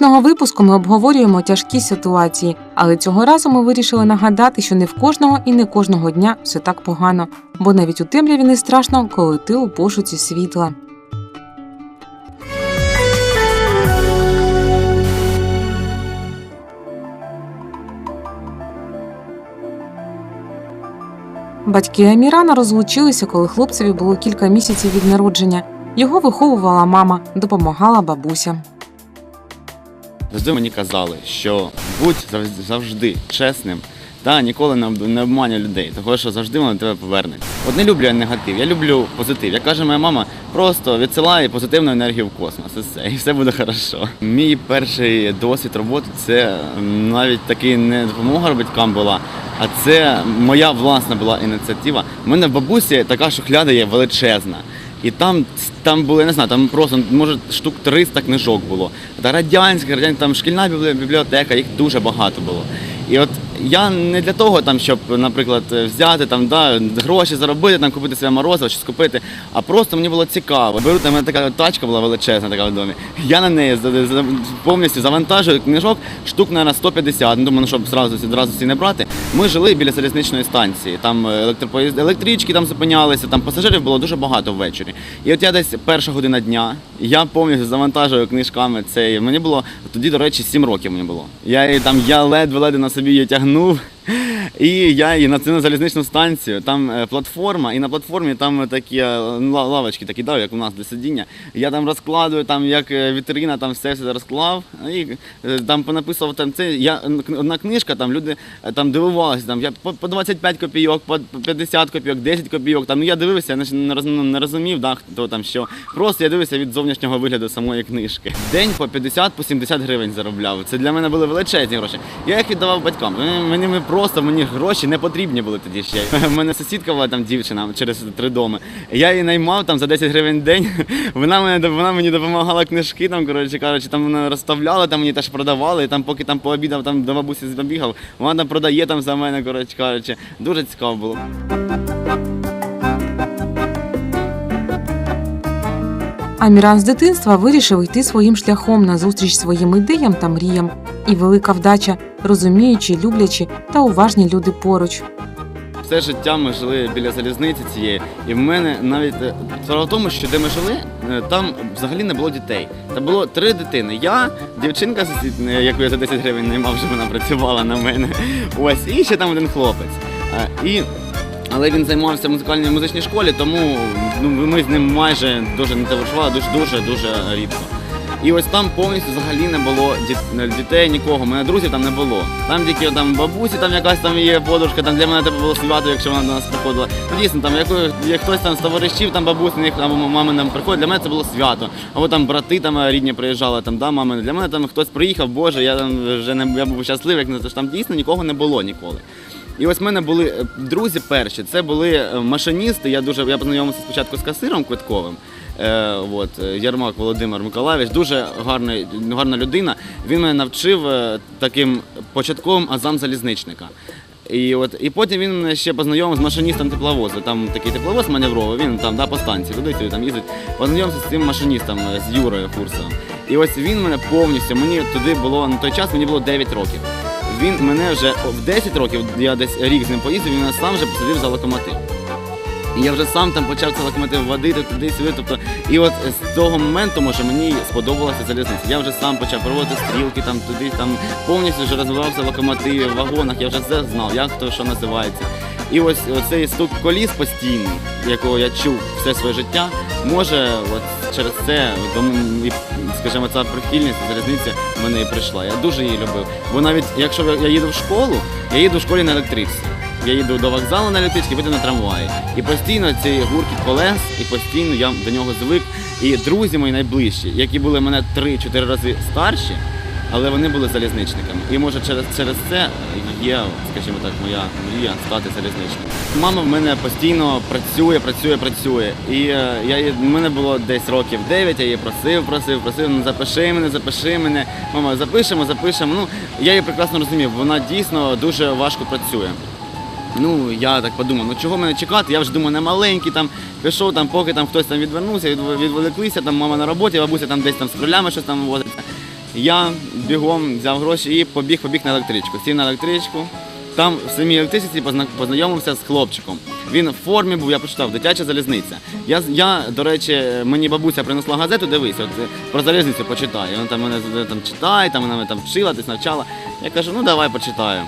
Кожного випуску ми обговорюємо тяжкі ситуації, але цього разу ми вирішили нагадати, що не в кожного і не кожного дня все так погано, бо навіть у темряві не страшно, коли ти у пошуці світла. Батьки Амірана розлучилися, коли хлопцеві було кілька місяців від народження. Його виховувала мама, допомагала бабуся. Завжди мені казали, що будь завжди, чесним та ніколи не об- обманюй людей, тому що завжди воно до тебе повернеться. От не люблю я негатив, я люблю позитив. Як каже моя мама, просто відсилай позитивну енергію в космос. І все, і все буде хорошо. Мій перший досвід роботи це навіть таки не допомога батькам була, а це моя власна була ініціатива. У мене в бабусі така шухляда є величезна. І там, там були, не знаю, там просто може штук 300 книжок було. Та радянська, радянська, там шкільна біблі- бібліотека, їх дуже багато було. І от я не для того, там, щоб, наприклад, взяти там, да, гроші заробити, там, купити себе морозиво, щось купити, а просто мені було цікаво. Беру, там мене така тачка була величезна така в домі. Я на неї повністю завантажую книжок, штук, мабуть, 150. Ну, думаю, ну, щоб зразу всі не брати. Ми жили біля залізничної станції. Там електропоїзд, електрички там зупинялися, там пасажирів було дуже багато ввечері. І от я десь перша година дня, я повністю завантажую книжками цей. Мені було тоді, до речі, 7 років мені було. Я там я ледве-ледве на собі її тягнув. І я її на на залізничну станцію, там е, платформа, і на платформі там такі е, лавочки, такі да, як у нас для сидіння. Я там розкладую, там як е, вітрина, там все все розклав. І там понаписував там це. Я одна книжка, там люди там дивувалися. Там я по, по 25 копійок, по 50 копійок, 10 копійок. Там ну я дивився, я ну, не розумів, да, хто там що. Просто я дивився від зовнішнього вигляду самої книжки. День по 50 по 70 гривень заробляв. Це для мене були величезні гроші. Я їх віддавав батькам. Мені ми просто мені гроші не потрібні були тоді ще. У мене сусідка була там дівчина через три доми. Я її наймав там за 10 гривень в день. Вона мене вона мені допомагала книжки. Там коротше кажучи, там вона розставляла, там мені теж продавали. Там, поки там пообідав, там до бабусі забігав, вона там продає там за мене. Коротше кажучи, дуже цікаво було. Аміран з дитинства вирішив йти своїм шляхом назустріч своїм ідеям та мріям. І велика вдача, розуміючи, люблячи та уважні люди поруч. Все життя ми жили біля залізниці цієї, і в мене навіть е, справа в тому, що де ми жили, е, там взагалі не було дітей. Там було три дитини. Я, дівчинка, е, яку я за 10 гривень наймав, вже вона працювала на мене. Ось, і ще там один хлопець. І але він займався в музикальній музичній школі, тому ну, ми з ним майже дуже не товаришували, дуже дуже дуже рідко. І ось там повністю взагалі не було дітей, нікого. У мене друзів там не було. Там тільки там бабусі, там якась там є подружка, там для мене це було свято, якщо вона до нас приходила. Ну дійсно, там яко, як хтось там з товаришів, там бабусиних або мами нам приходить, для мене це було свято. Або там брати там рідні приїжджали, там да, мами. Для мене там хтось приїхав, Боже, я там вже не я був щасливий, як не там дійсно нікого не було ніколи. І ось в мене були е, друзі перші. Це були е, машиністи. Я дуже я познайомився спочатку з касиром квитковим. Е, от, е, Ярмак Володимир Миколаївич, дуже гарний, гарна людина. Він мене навчив е, таким початковим азам залізничника. І от і потім він мене ще познайомив з машиністом тепловозу. Там такий тепловоз маневровий, він там да, по станції сюди там їздить. Познайомився з цим машиністом е, з Юрою Фурсовим. І ось він мене повністю, мені туди було на той час, мені було 9 років. Він мене вже в 10 років, я десь рік з ним поїздив, він сам вже посадив за локомотив. Я вже сам там почав цей локомотив водити туди-сюди. Тобто, і от з того моменту, може, мені сподобалася залізниця. Я вже сам почав проводити стрілки там туди, там повністю вже розвивався локомотив, в вагонах, я вже все знав, як то що називається. І ось цей стук коліс постійний, якого я чув все своє життя, може, от через це, скажімо, ця прихильність залізниці в мене і прийшла. Я дуже її любив. Бо навіть якщо я їду в школу, я їду в школі на електричці. Я їду до вокзалу на електричці, потім на трамваї. І постійно цей гуркіт колес, і постійно я до нього звик. І друзі мої найближчі, які були мене 3-4 рази старші, але вони були залізничниками. І може через, через це є, скажімо так, моя мрія стати залізничником. Мама в мене постійно працює, працює, працює. І е, я в мене було десь років 9, я її просив, просив, просив, ну запиши мене, запиши мене. Мама, запишемо, запишемо. Ну, я її прекрасно розумів, вона дійсно дуже важко працює. Ну, я так подумав, ну чого мене чекати? Я вже думаю, не маленький, там пішов, там, поки там хтось там відвернувся, відв- відволіклися, там мама на роботі, бабуся там десь там з кролями щось там возиться. Я бігом взяв гроші і побіг, побіг на електричку. Сів на електричку. Там в самій електричці познайомився з хлопчиком. Він в формі був, я прочитав, дитяча залізниця. Я, я, до речі, мені бабуся принесла газету, дивись, от про залізницю почитай. Він там мене там читає, там вона мене там вчила, десь навчала. Я кажу, ну давай почитаю.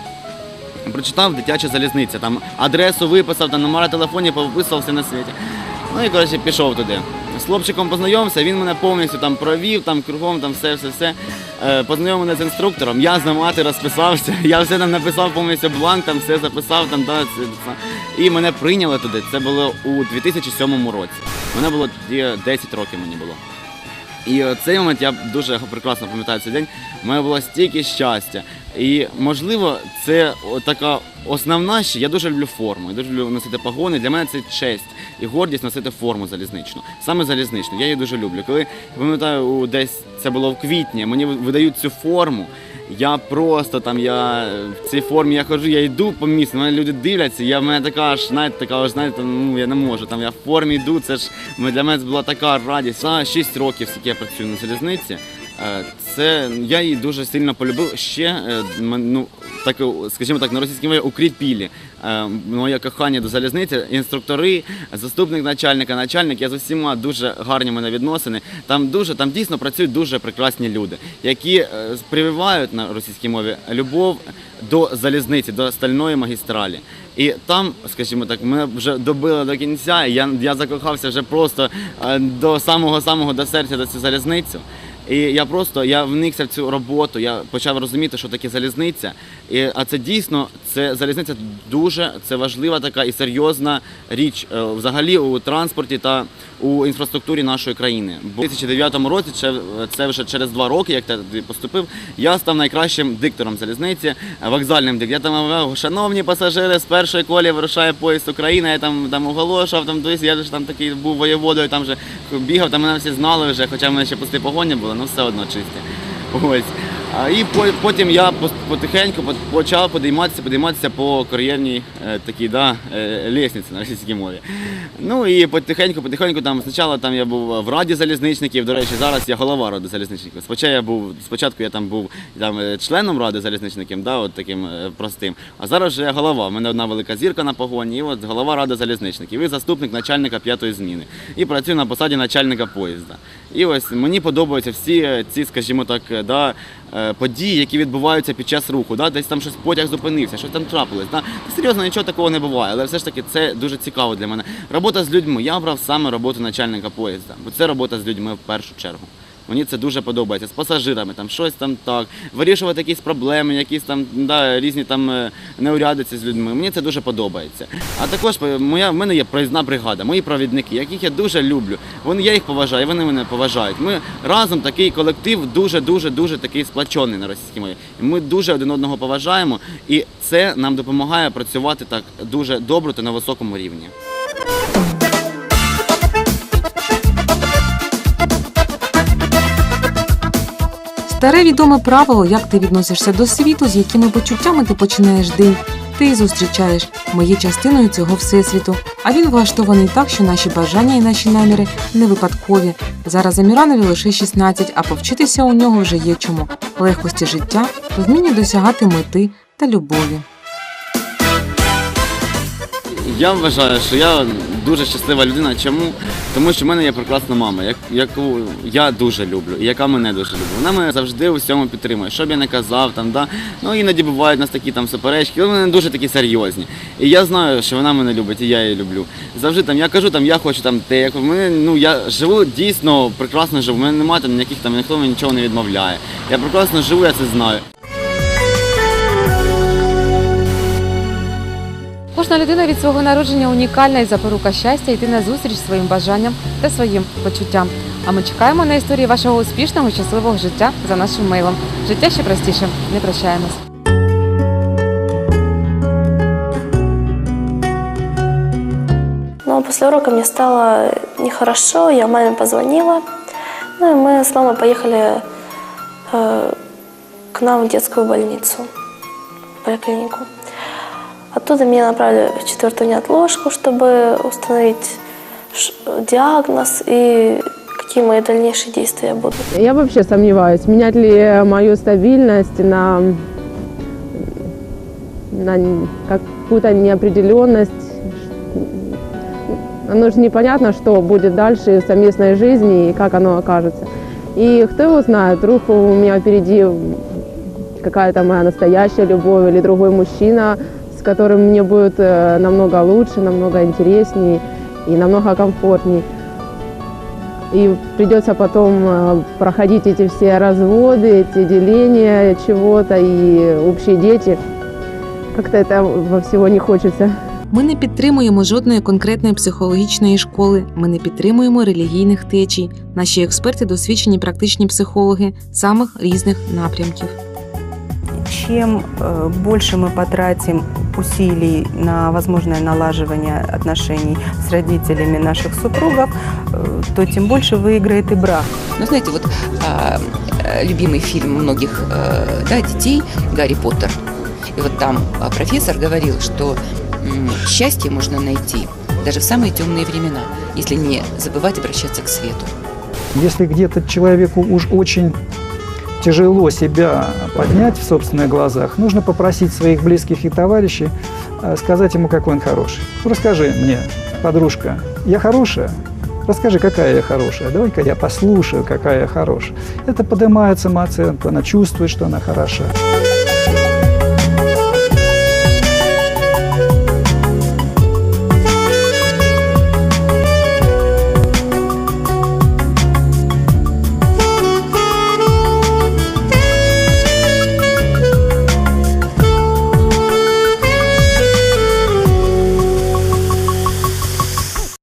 Прочитав дитяча залізниця, там адресу виписав, там номера телефонів повиписував все на світі. Ну і коротше пішов туди. З хлопчиком познайомився, він мене повністю там провів, там кругом, там все, все, все. Е, познайомив мене з інструктором, я з мати розписався, я все там написав повністю бланк, там все записав, там да, і мене прийняли туди. Це було у 2007 році. Мене було 10 років мені було. І цей момент я дуже прекрасно пам'ятаю цей день. У мене було стільки щастя. І можливо, це така основна ще. Я дуже люблю форму. Я дуже люблю носити погони. Для мене це честь і гордість носити форму залізничну. Саме залізничну. Я її дуже люблю. Коли пам'ятаю, десь це було в квітні, мені видають цю форму. Я просто там, я в цій формі я ходжу, я йду по місту, мене люди дивляться, я в мене така ж, знаєте, така ж, знаєте, ну я не можу. Там я в формі йду, це ж для мене це була така радість. А 6 років, скільки я працюю на залізниці, це я її дуже сильно полюбив. Ще е, ну, так, скажімо так, на російській мові укріпілі. Е, Моє кохання до залізниці, інструктори, заступник начальника, начальник. Я з усіма дуже гарні мене відносини. Там дуже там дійсно працюють дуже прекрасні люди, які е, прививають на російській мові любов до залізниці, до стальної магістралі. І там, скажімо так, мене вже добили до кінця. Я, я закохався вже просто е, до самого самого до серця до цю залізницю. І я просто я вникся в цю роботу. Я почав розуміти, що таке залізниця. І, а це дійсно це залізниця дуже це важлива така і серйозна річ е, взагалі у транспорті та у інфраструктурі нашої країни. Бо у 2009 році, це, вже через два роки, як я поступив, я став найкращим диктором залізниці, вокзальним диктором. Я там шановні пасажири, з першої колії вирушає поїзд Україна. Я там, там оголошував, там я ж там такий був воєводою, там вже бігав, там мене всі знали вже, хоча в мене ще пусті погоні були, ну все одно чисте. Ось. І потім я потихеньку по- почав подійматися, подійматися по кар'єрній е, такій да, е, лестниці на російській мові. Ну і потихеньку, потихеньку там спочатку там я був в раді залізничників. До речі, зараз я голова ради залізничників. Спочатку я був, спочатку я там був там, е, членом ради залізничників, да, от таким простим. А зараз вже я голова. У мене одна велика зірка на погоні, і от голова ради залізничників, і заступник начальника п'ятої зміни. І працюю на посаді начальника поїзда. І ось мені подобаються всі ці, скажімо так, да, події, які відбуваються під час руху. Да? Десь там щось потяг зупинився, щось там трапилось. Да? Серйозно нічого такого не буває, але все ж таки це дуже цікаво для мене. Робота з людьми. Я обрав саме роботу начальника поїзда, бо це робота з людьми в першу чергу. Мені це дуже подобається. З пасажирами, там щось там так, вирішувати якісь проблеми, якісь там да, різні там е, неурядиці з людьми. Мені це дуже подобається. А також е, моя в мене є проїзна бригада, мої провідники, яких я дуже люблю. Вони я їх поважаю, вони мене поважають. Ми разом такий колектив дуже, дуже, дуже такий сплачений на російській мові. Ми дуже один одного поважаємо, і це нам допомагає працювати так дуже добре та на високому рівні. Старе відоме правило, як ти відносишся до світу, з якими почуттями ти починаєш день. Ти і зустрічаєш. Ми є частиною цього всесвіту. А він влаштований так, що наші бажання і наші наміри не випадкові. Зараз Аміранові лише 16, а повчитися у нього вже є чому. Легкості життя, вміння досягати мети та любові. Я вважаю, що я дуже щаслива людина. Чому? Тому що в мене є прекрасна мама, яку я дуже люблю, і яка мене дуже любить. Вона мене завжди у всьому підтримує. Що б я не казав, там, да? ну іноді бувають у нас такі там суперечки, але вони дуже такі серйозні. І я знаю, що вона мене любить, і я її люблю. Завжди там я кажу, там я хочу там те, як мене, ну я живу дійсно прекрасно живу. У мене немає там ніяких там ніхто мені нічого не відмовляє. Я прекрасно живу, я це знаю. Кожна людина від свого народження унікальна і запорука щастя йти на зустріч своїм бажанням та своїм почуттям. А ми чекаємо на історії вашого успішного щасливого життя за нашим мейлом. Життя ще простіше. Не прощаємось. Но после урока мне стало нехорошо, я маме позвонила. Ну и мы с мамой поехали э, к нам в детскую больницу, в поликлинику. Оттуда меня направили в четвертую неотложку, чтобы установить диагноз и какие мои дальнейшие действия будут. Я вообще сомневаюсь, менять ли мою стабильность на, на какую-то неопределенность. Оно же непонятно, что будет дальше в совместной жизни и как оно окажется. И кто его знает, вдруг у меня впереди какая-то моя настоящая любовь или другой мужчина, с которым мне будет э, намного лучше, намного интереснее и намного комфортнее. И придется потом э, проходить эти все разводы, эти деления чего-то и общие дети. Как-то этого всего не хочется. Ми не підтримуємо жодної конкретної психологічної школи, ми не підтримуємо релігійних течій. Наші експерти досвідчені практичні психологи самих різних напрямків. Чем э, больше мы потратим усилий на возможное налаживание отношений с родителями наших супругов, э, то тем больше выиграет и брак. Ну, знаете, вот а, э, любимый фильм многих э, да, детей «Гарри Поттер». И вот там а, профессор говорил, что м, счастье можно найти даже в самые темные времена, если не забывать обращаться к свету. Если где-то человеку уж очень тяжело себя поднять в собственных глазах, нужно попросить своих близких и товарищей э, сказать ему, какой он хороший. Ну, Расскажи мне, подружка, я хорошая? Расскажи, какая я хорошая. Давай-ка я послушаю, какая я хорошая. Это поднимает самооценку, она чувствует, что она хороша.